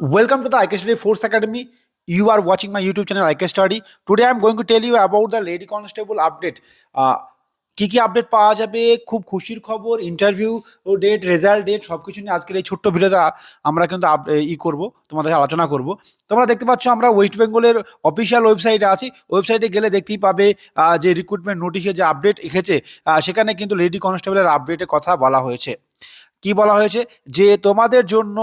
Welcome to the IK Study Force Academy. You are watching my YouTube channel IK Study. Today I am going to tell you about the Lady Constable update. Uh, কি কি update পাওয়া যাবে খুব খুশির খবর interview ও date result date সব কিছু নিয়ে আজকের এই ছোট্ট ভিডিওতে আমরা কিন্তু ই করব তোমাদের আলোচনা করব তোমরা দেখতে পাচ্ছ আমরা ওয়েস্ট বেঙ্গলের অফিসিয়াল ওয়েবসাইটে আছি ওয়েবসাইটে গেলে দেখতেই পাবে যে রিক্রুটমেন্ট নোটিশে যে আপডেট এসেছে সেখানে কিন্তু লেডি কনস্টেবলের আপডেটের কথা বলা হয়েছে কি বলা হয়েছে? যে তোমাদের জন্য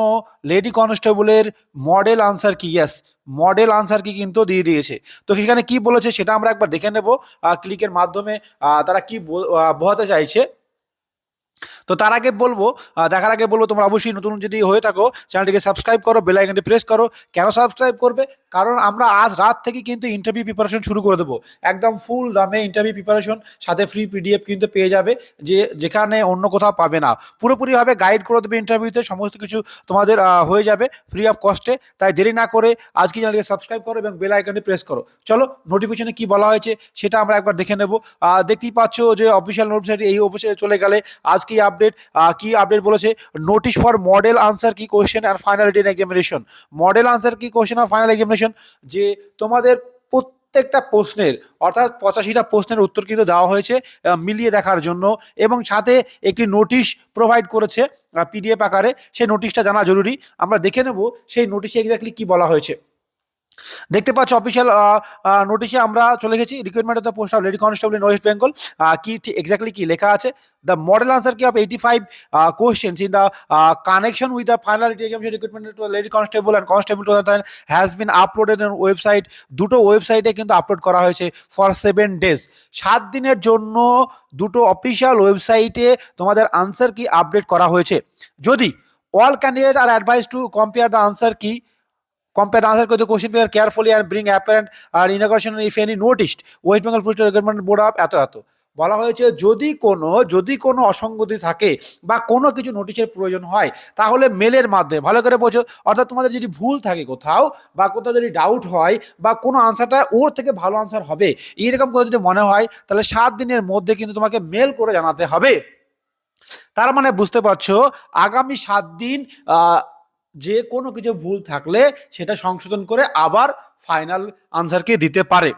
লেডি কনস্টেবলের মডেল আনসার কি? ইয়াস মডেল আনসার কি কিন্তু দিয়ে দিয়েছে। তো সেখানে কি বলেছে সেটা আমরা একবার দেখে নেব। ক্লিকের মাধ্যমে তারা কি বোঝাতে চাইছে। তো তার আগে বলব দেখার আগে বলব, তোমরা অবশ্যই নতুন যদি হয়ে থাকো, চ্যানেলটিকে সাবস্ক্রাইব করো, বেল আইকনটি প্রেস করো। কেন সাবস্ক্রাইব করবে? কারণ আমরা আজ রাত থেকে কিন্তু ইন্টারভিউ প্রিপারেশন শুরু করে দেবো। একদম ফুল দামে ইন্টারভিউ প্রিপারেশন সাথে ফ্রি পিডিএফ কিন্তু পেয়ে যাবে, যে যেখানে অন্য কোথাও পাবে না। পুরোপুরিভাবে গাইড করে দেবে ইন্টারভিউতে সমস্ত কিছু তোমাদের হয়ে যাবে ফ্রি অফ কস্টে তাই দেরি না করে আজকে চ্যানেলকে সাবস্ক্রাইব করো এবং বেল আইকনটি প্রেস করো। চলো নোটিফিকেশনে কি বলা হয়েছে সেটা আমরা একবার দেখে নেব। দেখতেই পাচ্ছ যে অফিসিয়াল ওয়েবসাইটে এই ওয়েবসাইটে চলে গেলে আজকে আপডেট কি আপডেট বলেছে? Notice for model answer key question and final written examination model answer key question R final examination যে তোমাদের প্রত্যেকটা প্রশ্নের, অর্থাৎ পঁচাশিটা প্রশ্নের উত্তর কিন্তু দেওয়া হয়েছে মিলিয়ে দেখার জন্য। এবং সাথে একটি নোটিশ প্রোভাইড করেছে পিডিএফ আকারে। সেই নোটিশটা জানা জরুরি। আমরা দেখে নেব, সেই নোটিশে এক্স্যাক্টলি কি বলা হয়েছে। দেখতে পাচ্ছ অফিসিয়াল নোটিশে আমরা চলে গেছি। Recruitment of the post of lady constable in West Bengal কি এক্স্যাক্টলি কি লেখা আছে? The model answer key of eighty five questions in the connection with the final recruitment to lady constable and constable to has been uploaded on website দুটো ওয়েবসাইটে কিন্তু upload করা হয়েছে for seven days সাত দিনের জন্য দুটো অফিসিয়াল ওয়েবসাইটে তোমাদের আনসার কি আপডেট করা হয়েছে? যদি all candidate are advice to compare the answer key compare answer to the question paper carefully and bring apparent or inauguration if any West Bengal police recruitment board of এত এত। বলা হয়েছে, যদি কোনো যদি কোনো অসঙ্গতি থাকে বা কোনো কিছু নোটিশের প্রয়োজন হয়, তাহলে মেলের মাধ্যমে, ভালো করে বোঝো। অর্থাৎ তোমাদের যদি ভুল থাকে কোথাও, বা কোথাও যদি ডাউট হয়, বা কোনো আনসারটা ওর থেকে ভালো আনসার হবে এইরকম করে যদি মনে হয়, তাহলে সাত দিনের মধ্যে কিন্তু তোমাকে মেল করে জানাতে হবে। তার মানে বুঝতে পারছ, আগামী সাত দিন যে কোনো কিছু ভুল থাকলে সেটা সংশোধন করে আবার ফাইনাল আনসারকে দিতে পারে।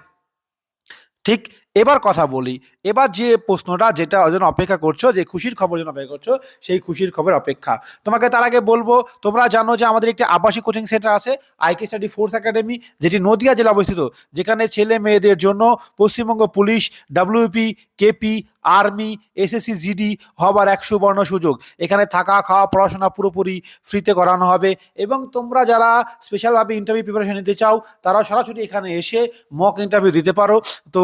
ঠিক এবার কথা বলি। এবার যে প্রশ্নটা যেটা জন্য অপেক্ষা করছ, যে খুশির খবর জন্য অপেক্ষা করছ, সেই খুশির খবর অপেক্ষা। তোমাকে তার আগে বলব, তোমরা জানো যে আমাদের একটি আবাসিক কোচিং সেন্টার আছে আইকে স্টাডি ফোর্স একাডেমি যেটি নদিয়া জেলা অবস্থিত। যেখানে ছেলে মেয়েদের জন্য Paschimbanga police WBP KP army SSC GD হবার এক সুবর্ণ সুযোগ। এখানে থাকা, খাওয়া, পড়াশোনা পুরোপুরি ফ্রিতে করানো হবে এবং তোমরা যারা স্পেশালভাবে ইন্টারভিউ প্রিপারেশন নিতে চাও তারা সরাসরি এখানে এসে মক ইন্টারভিউ দিতে পারো। তো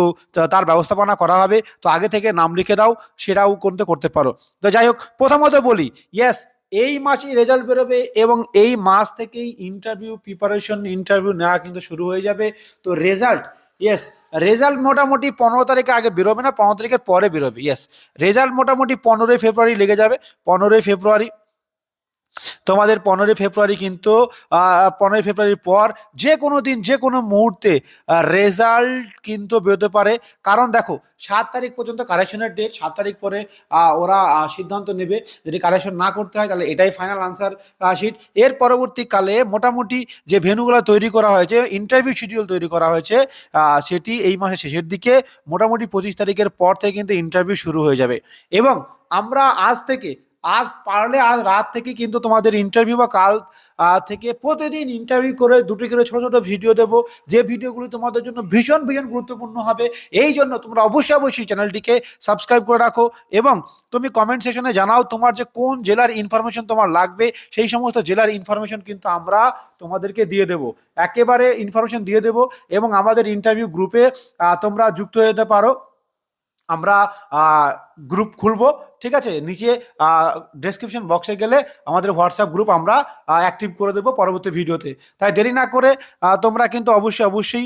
তার ব্যবস্থাপনা করা হবে। তো আগে থেকে নাম লিখে দাও, সেটাও করতে করতে পারো। তো যাই হোক, প্রথমত বলি ইয়েস এই মাসেই রেজাল্ট বেরোবে এবং এই মাস থেকেই ইন্টারভিউ প্রিপারেশন ইন্টারভিউ নেওয়া কিন্তু শুরু হয়ে যাবে। তো রেজাল্ট ইয়েস রেজাল্ট মোটামুটি পনেরো তারিখে আগে বেরোবে না, পনেরো তারিখের পরে বেরোবে ইয়েস রেজাল্ট মোটামুটি পনেরোই ফেব্রুয়ারি লেগে যাবে, পনেরোই ফেব্রুয়ারি তোমাদের পনেরোই ফেব্রুয়ারি কিন্তু পনেরোই ফেব্রুয়ারির পর যে কোনো দিন, যে কোনো মুহূর্তে রেজাল্ট কিন্তু বেরোতে পারে। কারণ দেখো, সাত তারিখ পর্যন্ত কারেকশনের ডেট সাত তারিখ পরে ওরা সিদ্ধান্ত নেবে। যদি কারেকশন না করতে হয়, তাহলে এটাই ফাইনাল আনসার শিট এর পরবর্তীকালে মোটামুটি যে ভেনুগুলো তৈরি করা হয়েছে ইন্টারভিউ শিডিউল তৈরি করা হয়েছে সেটি এই মাসের শেষের দিকে, মোটামুটি পঁচিশ তারিখের পর থেকে কিন্তু ইন্টারভিউ শুরু হয়ে যাবে। এবং আমরা আজ থেকে আজ পারলে আজ রাত থেকে কিন্তু তোমাদের ইন্টারভিউ বা কাল থেকে প্রতিদিন ইন্টারভিউ করে দুটি করে ছোটো ছোটো ভিডিও দেবো। যে ভিডিওগুলি তোমাদের জন্য ভীষণ ভীষণ গুরুত্বপূর্ণ হবে, এই জন্য তোমরা অবশ্যই অবশ্যই চ্যানেলটিকে সাবস্ক্রাইব করে রাখো এবং তুমি কমেন্ট সেকশনে জানাও তোমার যে কোন জেলার ইনফরমেশন তোমার লাগবে, সেই সমস্ত জেলার ইনফরমেশন কিন্তু আমরা তোমাদেরকে দিয়ে দেবো। একেবারে ইনফরমেশন দিয়ে দেবো এবং আমাদের ইন্টারভিউ গ্রুপে তোমরা যুক্ত হয়ে যেতে পারো। আমরা গ্রুপ খুলবো, ঠিক আছে? নিচে ডেসক্রিপশন বক্সে গেলে আমাদের হোয়াটসঅ্যাপ গ্রুপ আমরা অ্যাক্টিভ করে দেবো পরবর্তী ভিডিওতে। তাই দেরি না করে তোমরা কিন্তু অবশ্যই অবশ্যই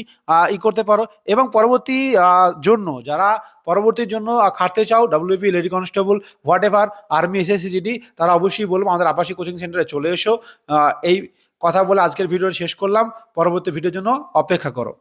ই করতে পারো। এবং পরবর্তী জন্য, যারা পরবর্তীর জন্য খাটতে চাও WBP lady constable whatever army SSC GD তারা অবশ্যই বলব, আমাদের আবাসিক কোচিং সেন্টারে চলে এসো। এই কথা বলে আজকের ভিডিও শেষ করলাম। পরবর্তী ভিডিওর জন্য অপেক্ষা করো।